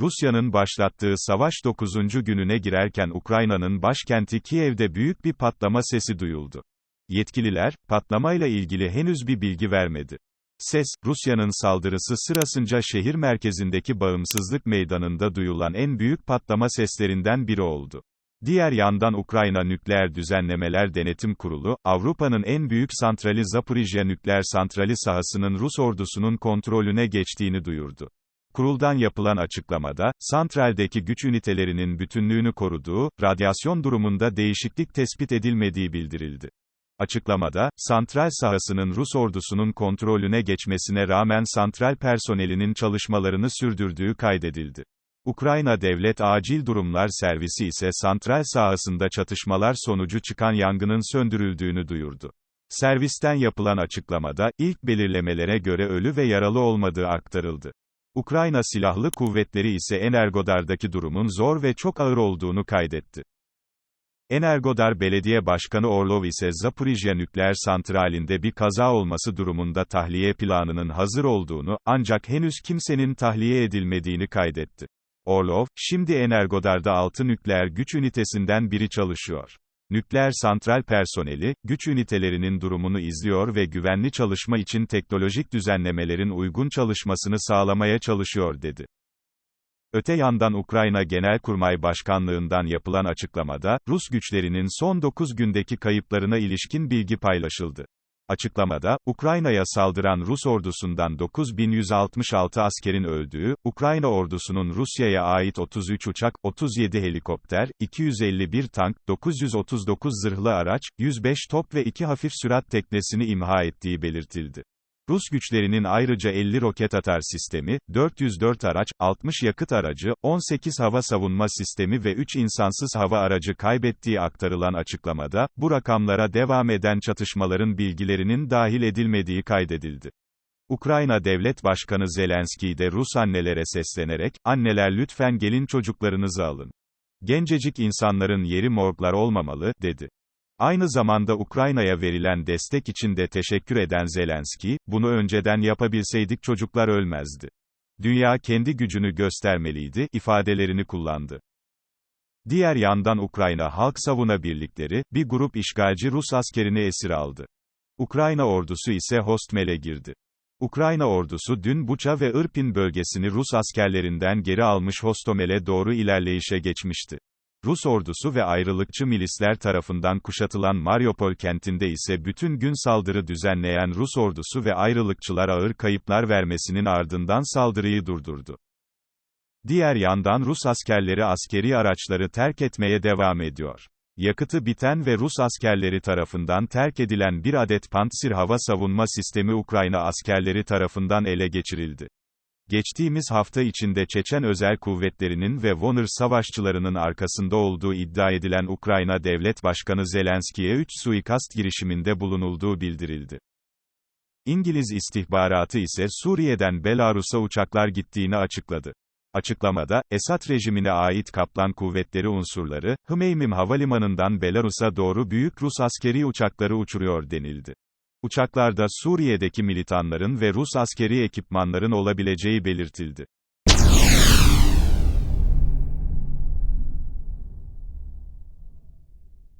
Rusya'nın başlattığı savaş 9. gününe girerken Ukrayna'nın başkenti Kiev'de büyük bir patlama sesi duyuldu. Yetkililer, patlamayla ilgili henüz bir bilgi vermedi. Ses, Rusya'nın saldırısı sırasınca şehir merkezindeki bağımsızlık meydanında duyulan en büyük patlama seslerinden biri oldu. Diğer yandan Ukrayna Nükleer Düzenlemeler Denetim Kurulu, Avrupa'nın en büyük santrali Zaporijya nükleer santrali sahasının Rus ordusunun kontrolüne geçtiğini duyurdu. Kuruldan yapılan açıklamada, santraldeki güç ünitelerinin bütünlüğünü koruduğu, radyasyon durumunda değişiklik tespit edilmediği bildirildi. Açıklamada, santral sahasının Rus ordusunun kontrolüne geçmesine rağmen santral personelinin çalışmalarını sürdürdüğü kaydedildi. Ukrayna Devlet Acil Durumlar Servisi ise santral sahasında çatışmalar sonucu çıkan yangının söndürüldüğünü duyurdu. Servisten yapılan açıklamada, ilk belirlemelere göre ölü ve yaralı olmadığı aktarıldı. Ukrayna Silahlı Kuvvetleri ise Energodar'daki durumun zor ve çok ağır olduğunu kaydetti. Energodar Belediye Başkanı Orlov ise Zaporijya nükleer santralinde bir kaza olması durumunda tahliye planının hazır olduğunu, ancak henüz kimsenin tahliye edilmediğini kaydetti. Orlov, şimdi Energodar'da 6 nükleer güç ünitesinden biri çalışıyor. Nükleer santral personeli, güç ünitelerinin durumunu izliyor ve güvenli çalışma için teknolojik düzenlemelerin uygun çalışmasını sağlamaya çalışıyor dedi. Öte yandan Ukrayna Genelkurmay Başkanlığından yapılan açıklamada, Rus güçlerinin son 9 gündeki kayıplarına ilişkin bilgi paylaşıldı. Açıklamada, Ukrayna'ya saldıran Rus ordusundan 9166 askerin öldüğü, Ukrayna ordusunun Rusya'ya ait 33 uçak, 37 helikopter, 251 tank, 939 zırhlı araç, 105 top ve 2 hafif sürat teknesini imha ettiği belirtildi. Rus güçlerinin ayrıca 50 roket atar sistemi, 404 araç, 60 yakıt aracı, 18 hava savunma sistemi ve 3 insansız hava aracı kaybettiği aktarılan açıklamada, bu rakamlara devam eden çatışmaların bilgilerinin dahil edilmediği kaydedildi. Ukrayna Devlet Başkanı Zelenski de Rus annelere seslenerek, anneler lütfen gelin çocuklarınızı alın. Gencecik insanların yeri morglar olmamalı, dedi. Aynı zamanda Ukrayna'ya verilen destek için de teşekkür eden Zelenski, bunu önceden yapabilseydik çocuklar ölmezdi. Dünya kendi gücünü göstermeliydi, ifadelerini kullandı. Diğer yandan Ukrayna Halk Savuna Birlikleri, bir grup işgalci Rus askerini esir aldı. Ukrayna ordusu ise Hostomele girdi. Ukrayna ordusu dün Buça ve Irpin bölgesini Rus askerlerinden geri almış Hostomel'e doğru ilerleyişe geçmişti. Rus ordusu ve ayrılıkçı milisler tarafından kuşatılan Mariupol kentinde ise bütün gün saldırı düzenleyen Rus ordusu ve ayrılıkçılar ağır kayıplar vermesinin ardından saldırıyı durdurdu. Diğer yandan Rus askerleri askeri araçları terk etmeye devam ediyor. Yakıtı biten ve Rus askerleri tarafından terk edilen bir adet Pantsir hava savunma sistemi Ukrayna askerleri tarafından ele geçirildi. Geçtiğimiz hafta içinde Çeçen özel kuvvetlerinin ve Wagner savaşçılarının arkasında olduğu iddia edilen Ukrayna Devlet Başkanı Zelenski'ye 3 suikast girişiminde bulunulduğu bildirildi. İngiliz istihbaratı ise Suriye'den Belarus'a uçaklar gittiğini açıkladı. Açıklamada, Esad rejimine ait Kaplan kuvvetleri unsurları, Hmeymim havalimanından Belarus'a doğru büyük Rus askeri uçakları uçuruyor denildi. Uçaklarda Suriye'deki militanların ve Rus askeri ekipmanların olabileceği belirtildi.